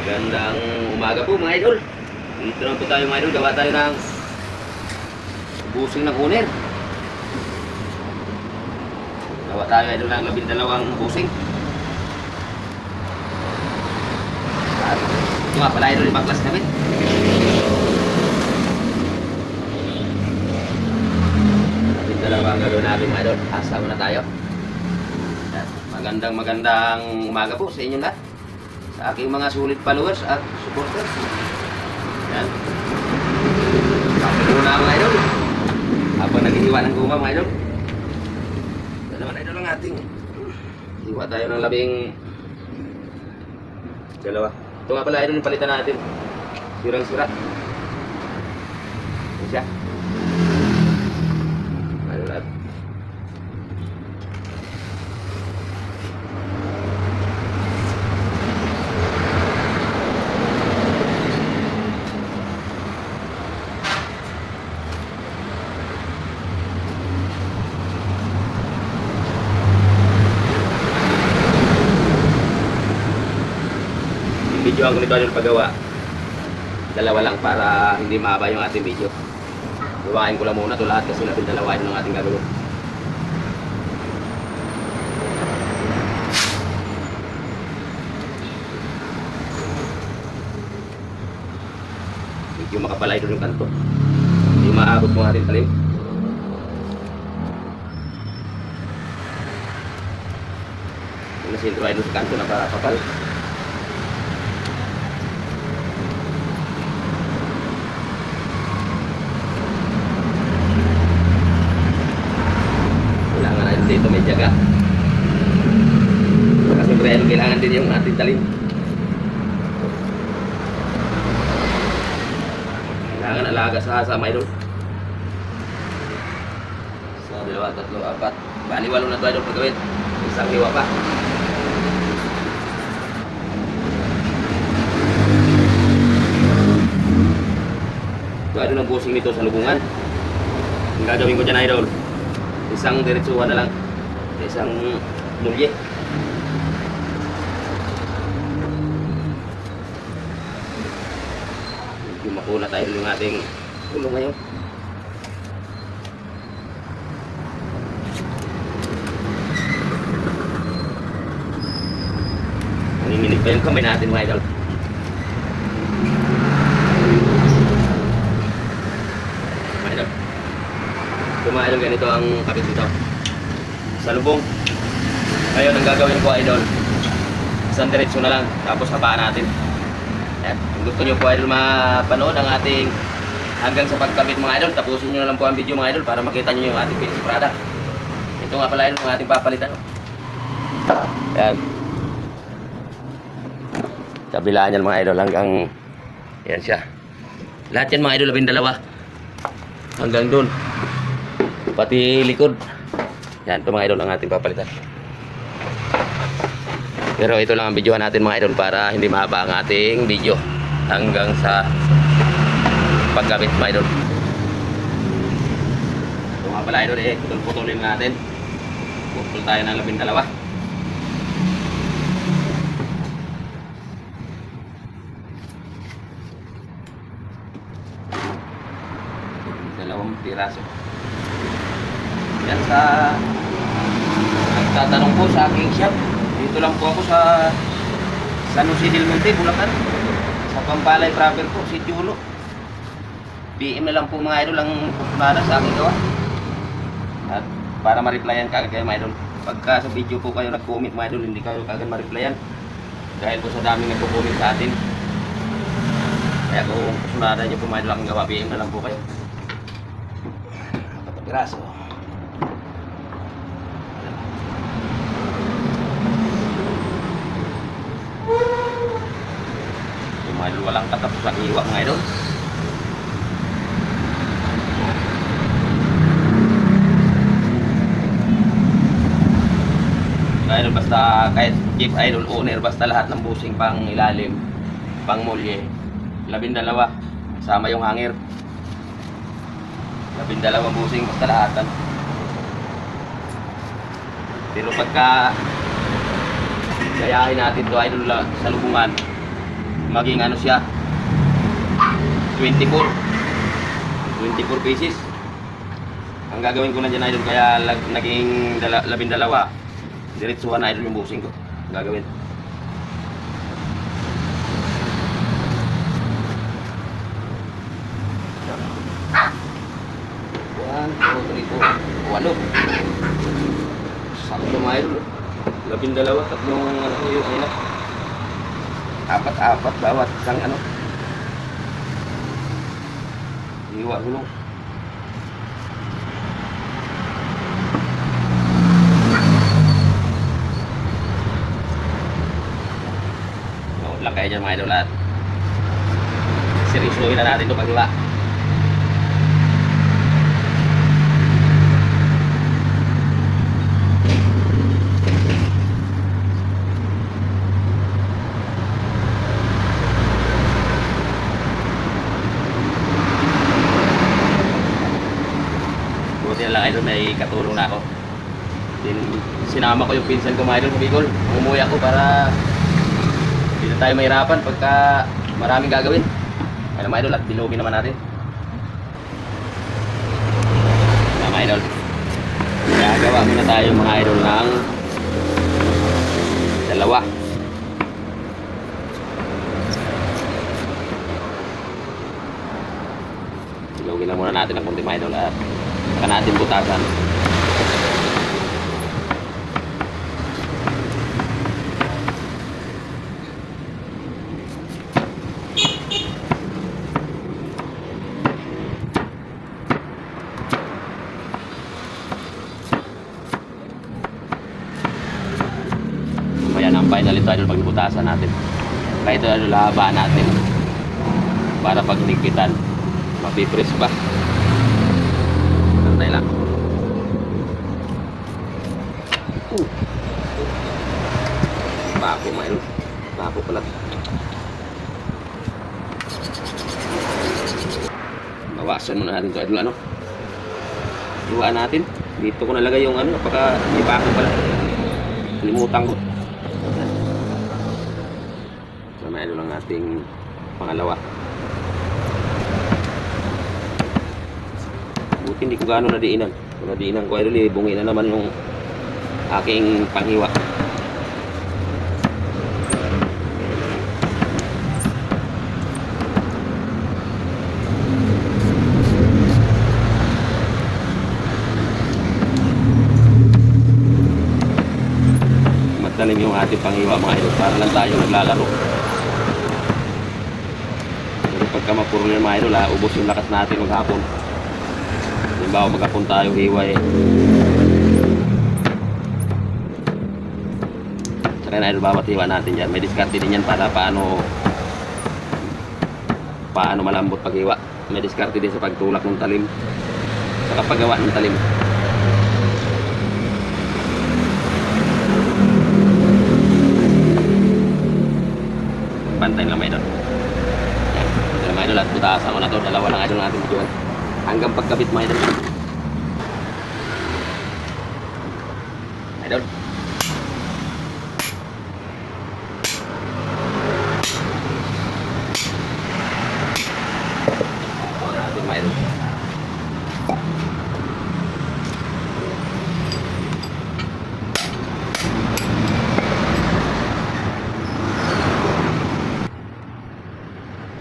Magandang umaga po mga idol. Dito lang po tayo mga idol. Gawa tayo ng busing ng uner. Gawa tayo idol ng labindalawang busing. At ito nga pala idol, ibaklas kami. Labindalawang gagawin natin mga idol. Asa muna tayo. Magandang magandang umaga po sa inyo lahat sa aking mga sulit followers at supporters. Yan. Kapit muna mga idol. Habang naghihiwa ng guma mga idol. Ito naman idol ang ating hiwa tayo ng labing dalawa. Ito nga pala idol yung palitan natin. Sirang sira. Yan siya. Idol at Yung video ang ganito yung paggawa. Dalawa lang para hindi mahaba yung ating video. Gawain ko lang muna ito lahat kasi natin dalawa yun ang ating gagawin. Medyo makapalay doon yung kanto. Hindi maabot mo ating talim. Yung nasintro ay doon sa kanto napapapal. Kailangan jaga. Kasi pre, kailangan din yung ating talim. Kailangan alaga sa sa idol. Sa dalawa, tatlo, apat. Bali, na idol pagawin. Isang hiwa pa. Idol ang busing nito sa lubungan. Ang gagawin ko dyan idol. Isang diretsuhan na lang. Isang mulye. Yung makuna tayo ng ating ulo ngayon. Nanginginig pa yung kamay natin mga idol. Mga idol. Kumain ganito ang kapit dito. Sa lubong. Ngayon, ang gagawin ko, idol, isang diretso na lang, tapos habaan natin. Ayan. Kung gusto nyo po, idol, mapanood ang ating hanggang sa pagkabit mga idol, tapusin nyo na lang po ang video mga idol para makita nyo yung ating finished product. Ito nga pala, idol, ang ating papalitan. Ayan. Kabilaan yan mga idol hanggang yan siya. Lahat yan mga idol, labing dalawa. Hanggang doon pati likod. Yan, ito mga idol ang ating papalitan. Pero ito lang ang videohan natin mga idol para hindi mahaba ang ating video hanggang sa pagkabit mga idol. Ito nga pala idol eh, putol-putulin natin. Putol tayo ng labing dalawa. Dalawang piraso. Yan sa nagtatanong po sa aking shop. Dito lang po ako sa San Jose del Monte, Bulacan. Sa Pampalay proper po, si Julo. PM na lang po mga idol ang pupunada sa aking gawa. At para ma-replyan ka kayo mga idol. Pagka sa video po kayo nag-comment mga idol, hindi kayo kagad ma-replyan. Dahil po sa daming nagko-comment sa atin. Kaya kung pusunada nyo po mga idol ang gawa, PM na lang po kayo. Kapapiraso. Yung mga idol, walang katapos ang iwa mga idol. Mga idol, basta kahit chief idol owner, basta lahat ng busing pang ilalim, pang mulye, labing dalawa, sama yung hangir. Labing dalawang busing, basta lahatan. Pero pagka gayahin natin to idol sa lubungan, maging ano siya 24 24 pieces. Ang gagawin ko lang dyan idol kaya lag, naging dala, labindalawa. Diretsuhan na idol yung busing ko. Gagawin. One, two, three, four, walo sakto mga idol labindalawa tatlong ano yung ano apat-apat bawat isang ano. Hiwa gulong. Kayo dyan mga idol lahat. Seryosohin na natin ito paghiwa idol, may katulong na ako. Din, sinama ko yung pinsan ko mga idol sa Bicol. Umuwi ako para hindi na tayo mahirapan pagka maraming gagawin. Ano mga idol, at dinugin naman natin. Mga idol. Gagawa muna tayo mga idol ng dalawa. Dinugin lang muna natin ang kunti mga idol at saka natin butasan. Final ito idol pag butasan natin. Kaya ito ano laban natin. Para pag nigpitan, mapipress ba? Santay lang. Uh. Bako mga idol. Bako pala. Bawasan muna natin ito ano. Iwaan natin. Dito ko nalagay yung ano, napaka may bako pala. Kalimutan ko. So, ano lang ating pangalawa. Buti hindi ko gaano nadiinan. Kung nadiinan ko, idol, eh, bungi na naman yung aking panghiwa. Madalim yung ating panghiwa mga idol para lang tayo naglalaro. Pero pagka mapuro yung mga idol, ah, ubos yung lakas natin maghapon. Halimbawa maghapon tayo hiwa eh. Saka na idol, bawat natin dyan. May diskarte din yan para paano paano malambot paghiwa. May diskarte din sa pagtulak ng talim. Saka paggawa ng talim. Pantay lang may idol. Yan. Mga idol at butasan ko na to. Dalawa lang idol natin dyan. Hanggang pagkabit mga idol. Idol. Ito natin mga idol.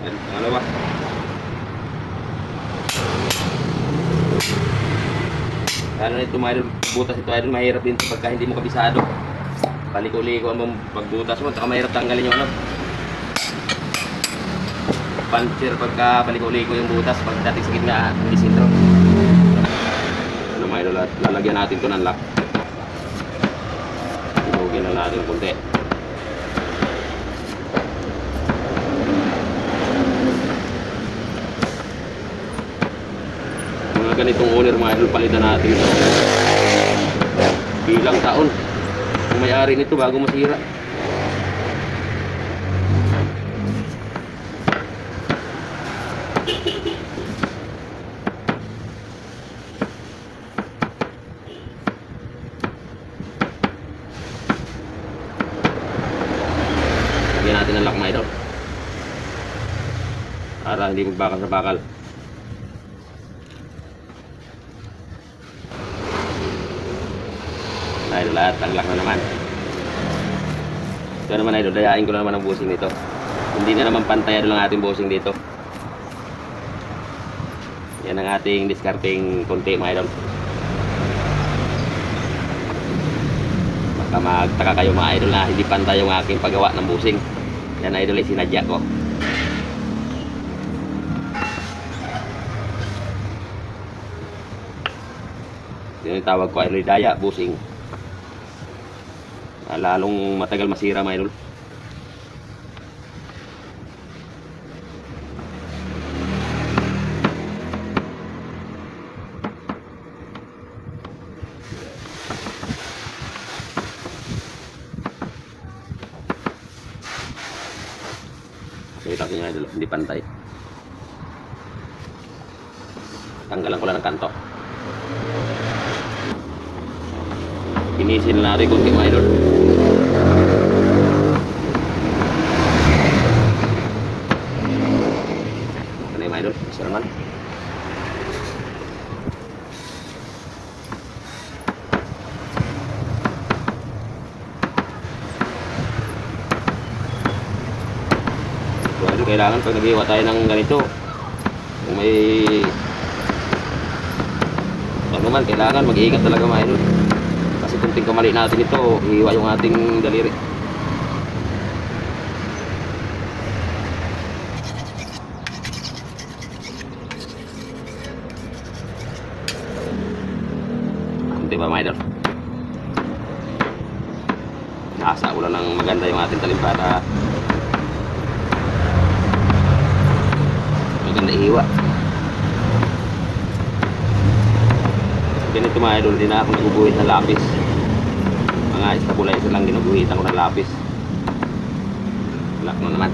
Yan, pangalawa. Lalo na ito idol, butas ito idol, mahirap din pagka hindi mo kabisado. Paliko-liko ang pagbutas mo, saka mahirap tanggalin yung ano. Puncher pagka paliko-liko yung butas, pag dating sa gitna, hindi sintro. Ano mga lalagyan natin ito ng lock. Tinugin lang natin konti. Ganitong owner mga idol palitan natin ito. Bilang taon. Kung may-ari nito bago masira. Lagyan natin ng lock mga idol. Para hindi magbakal sa bakal. Idol lahat, taglak na naman. Ito naman idol, dayain ko na naman ang busing nito. Hindi na naman pantay idol ang ating busing dito. Yan ang ating discarding konti mga idol. Baka magtaka kayo mga idol na hindi pantay yung aking paggawa ng busing. Yan idol ay sinadya ko. Yun yung tawag ko idol daya, busing. Ah, Lalong matagal masira mga idol. Kita ko nga idol, hindi. Tanggalan ko lang ng kanto. Inisin na rin kunti mga idol. Ano yung idol? Isa naman. Idol, kailangan pag nag tayo ng ganito, kung may ano man, kailangan mag-iingat talaga mga idol. Kasi kunting kamali natin ito, iiwa yung ating daliri. Kunti ba mga idol? Nasa ulan ng maganda yung ating talim para maganda iiwa. ganito mga idol, din na ako nagubuhit ng lapis. Mga stabilizer lang ginuguhitan ko ng lapis. Wala ko na naman.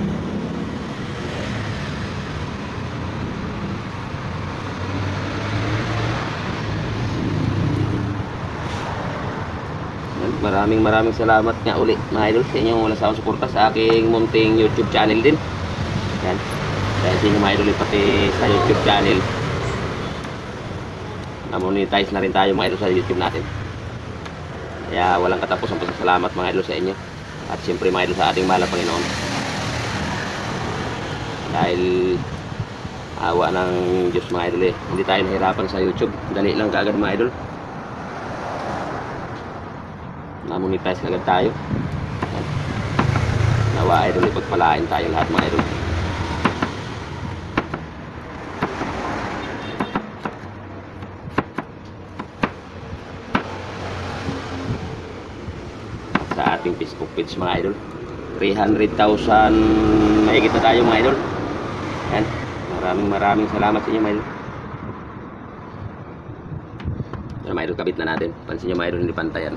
Maraming maraming salamat nga uli mga idol sa inyong wala sa suporta sa aking munting YouTube channel din. Yan. Dahil sa inyo mga idol pati sa YouTube channel na-monetize na rin tayo mga idol sa YouTube natin. Kaya walang katapos ang pasasalamat mga idol sa inyo. At siyempre mga idol sa ating mahal na Panginoon. Dahil awa ng Diyos mga idol eh. Hindi tayo nahirapan sa YouTube. Dali lang kaagad mga idol. Na-monetize kaagad tayo. Nawa idol ipagpalain tayo lahat mga idol. sa ating Facebook page mga idol. 300,000 mahigit na tayo mga idol. Yan maraming maraming salamat sa inyo mga idol. Yan mga idol kabit na natin. Pansin nyo mga idol hindi pantayan.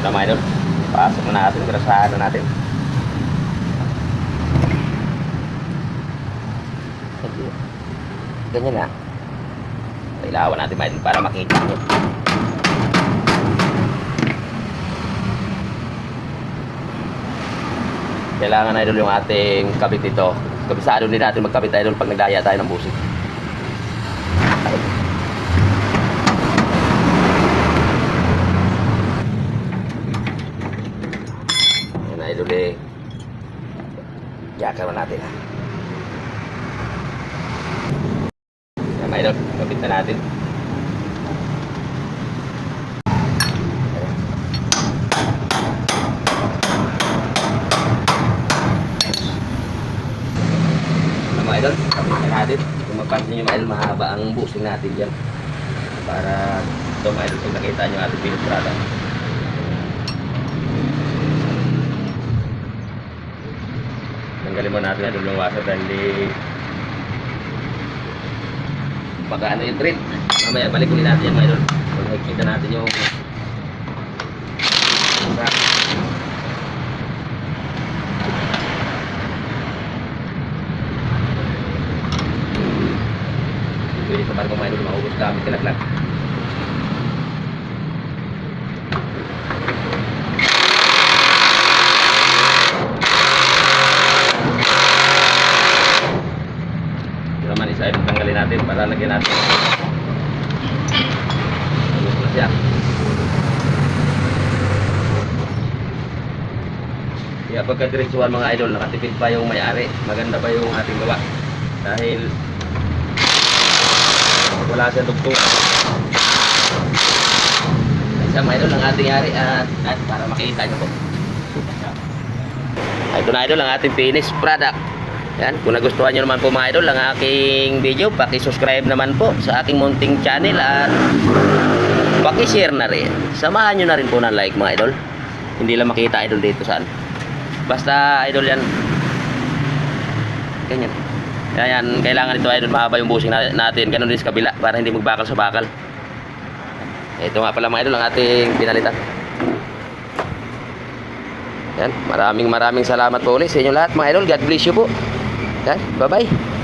Ito mga idol. Pasok na natin grasahan na natin. Ganyan na. Kailangan natin mga idol para makita nyo kailangan idol yung ating kabit ito. Kabisado din natin magkabit idol pag nagdaya tayo ng busik. Yan idol eh. Yaka natin ha. Yan idol, kabit na natin. Ano mga idol, kapit na mapansin nyo idol, mahaba ang busing natin dyan. Para ito idol, kung nakita nyo ating pinustrada. Tanggalin mo natin yung washer dahil baka ano yung thread. Mamaya balik ulit natin yan mga idol. Kung nakikita natin yung Pwede dami kilaklat naman isa ay tanggalin natin para lagyan natin Ayos na siya Kaya pagka-diretsuhan mga idol, nakatipid pa yung may-ari. Maganda pa yung ating gawa. Dahil wala siya dugtong. Isa mga idol ang ating ari at, at para makita nyo po. Ito na idol ang ating finished product. Yan, kung nagustuhan nyo naman po mga idol ang aking video, paki-subscribe naman po sa aking munting channel at paki-share na rin. Samahan nyo na rin po ng like mga idol. Hindi lang makita idol dito saan. Basta idol yan. Ganyan. Kaya yan, kailangan ito idol mahaba yung busing na- natin. Ganun din sa kabila para hindi magbakal sa bakal. Ito nga pala mga idol ang ating pinalitan. Yan, maraming maraming salamat po ulit sa inyo lahat mga idol. God bless you po. Yan, bye-bye.